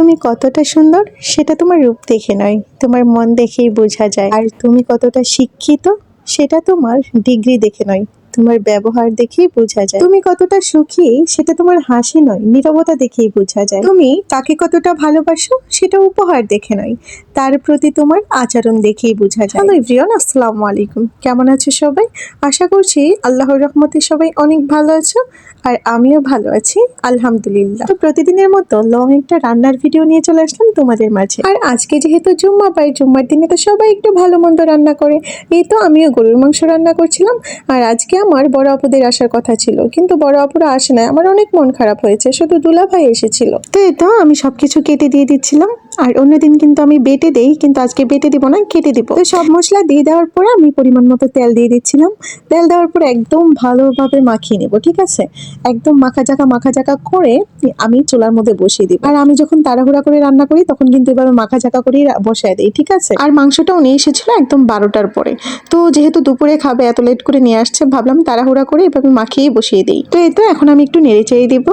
তুমি কতটা সুন্দর, সেটা তোমার রূপ দেখে নয়। তোমার মন দেখেই বোঝা যায়। আর তুমি কতটা শিক্ষিত, সেটা তোমার ডিগ্রি দেখে নয়। তোমার ব্যবহার দেখেই বোঝা যায়। তুমি কতটা সুখী, সেটা তোমার হাসি নয়, নীরবতা দেখেই বোঝা যায়। তুমি তাকে কতটা ভালোবাসো, সেটা উপহার দেখে নয়, তার প্রতি তোমার আচরণ দেখেই বোঝা যায়। হ্যালো এভরিওয়ান আসসালামু আলাইকুম। কেমন আছো সবাই? আশা করছি আল্লাহর রহমতে সবাই অনেক ভালো আছো, আর আমিও ভালো আছি, আলহামদুলিল্লাহ। তো প্রতিদিনের মতো লং একটা রান্নার ভিডিও নিয়ে চলে আসলাম তোমাদের মাঝে। আর আজকে যেহেতু জুম্মা পাই জুম্মার দিনে তো সবাই একটু ভালো মন্দ রান্না করে। এই তো আমিও গরুর মাংস রান্না করছিলাম, আর আজকে আমার বড় আপুদের আসার কথা ছিল, কিন্তু বড় আপুরা আসে না আমার অনেক মন খারাপ হয়েছে, শুধু দুলা ভাই এসেছিল। তো এই তো, আমি সবকিছু কেটে দিয়ে দিচ্ছিলাম। আর অন্যদিন কিন্তু আমি বেটে দেই, কিন্তু আজকে বেটে দিব না, কেটে দিব। তো সব মশলা দিয়ে দেওয়ার পরে আমি পরিমাণ মতো তেল দিয়ে দিচ্ছিলাম। তেল দেওয়ার পরে একদম ভালোভাবে মাখিয়ে নেব, ঠিক আছে? একদম মাখা জাকা মাখা জাকা করে আমি চুলার মধ্যে বসিয়ে দিব। আর আমি যখন তাড়াহুড়া করে রান্না করি, তখন কিন্তু এবার মাখা জাকা করে বসায় দিই, ঠিক আছে? আর মাংসটাও নিয়ে এসেছিল একদম বারোটার পরে। তো যেহেতু দুপুরে খাবে, এত লেট করে নিয়ে আসছে, ভাবলাম তাড়াহুড়া করে এভাবে মাখিয়ে বসিয়ে দিই। তো এই তো এখন আমি একটু নেড়ে চেড়ে দিব।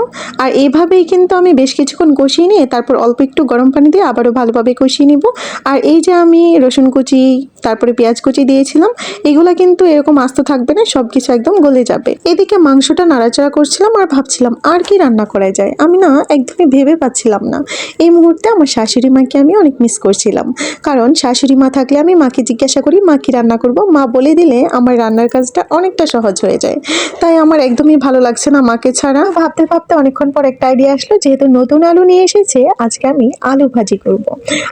আর এইভাবেই কিন্তু আমি বেশ কিছুক্ষণ কষিয়ে নিয়ে তারপর অল্প একটু গরম পানি দিয়ে আবারও ভালোভাবে কষিয়ে নিব। আর এই যে আমি রসুন কুচি, তারপরে পেঁয়াজ কুচি দিয়েছিলাম, এগুলো কিন্তু এরকম আস্ত থাকবে না সব কিছু একদম গলে যাবে। এদিকে মাংসটা নাড়াচাড়া করছিলাম আর ভাবছিলাম, আর কি রান্না করা যায়? আমি না একদমই ভেবে পাচ্ছিলাম না। এই মুহূর্তে আমার শাশুড়ি মাকে আমি অনেক মিস করছিলাম। কারণ শাশুড়ি মা থাকলে আমি মাকে জিজ্ঞাসা করি, মা কি রান্না করব? মা বলে দিলে আমার রান্নার কাজটা অনেকটা সহজ হয়ে যায়। তাই আমার একদমই ভালো লাগছে না মাকে ছাড়া। ভাবতে ভাবতে অনেকক্ষণ পর একটা আইডিয়া আসলো, যেহেতু নতুন আলু নিয়ে এসেছে, আজকে আমি আলু ভাজি করব।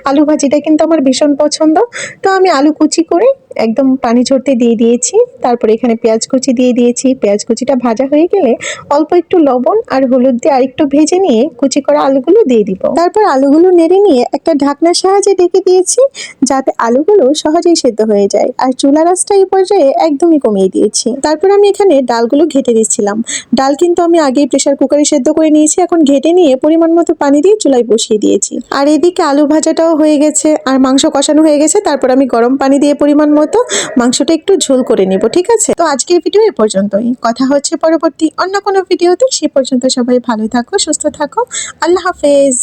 আলু ভাজিটা কিন্তু আমার ভীষণ পছন্দ। তো আমি আলু কুচি করে একদম পানি ঝরতে দিয়ে দিয়েছি। তারপরে এখানে পেঁয়াজ কুচি দিয়ে দিয়েছি। পেঁয়াজ কুচিটা ভাজা হয়ে গেলে অল্প একটু লবণ আর হলুদ দিয়ে আরেকটু ভেজে নিয়ে কুচি করা আলুগুলো দিয়ে দিব। তারপর আলুগুলো নেড়ে নিয়ে একটা ঢাকনার সাহায্যে ঢেকে দিয়েছি যাতে আলুগুলো সহজেই সেদ্ধ হয়ে যায়। আর চুলা রাসটা এই পর্যায়ে একদমই কমিয়ে দিয়েছি। তারপর আমি এখানে ডালগুলো ঘেটে দিচ্ছিলাম ডাল কিন্তু আমি আগেই প্রেশার কুকারে সেদ্ধ করে নিয়েছি। এখন ঘেটে নিয়ে পরিমাণ মতো পানি দিয়ে চুলায় বসিয়ে দিয়েছি। আর এদিকে আলু ভাজাটাও হয়ে গেছে। আর মাংস কষানো হয়ে গেছে। তারপর আমি গরম পানি দিয়ে পরিমাণ মতো মাংসটা একটু ঝোল করে নেব, ঠিক আছে? তো আজকের ভিডিও এ পর্যন্তই। কথা হচ্ছে পরবর্তী অন্য কোনো ভিডিওতে সে পর্যন্ত সবাই ভালো থাকো, সুস্থ থাকো। আল্লাহ হাফেজ।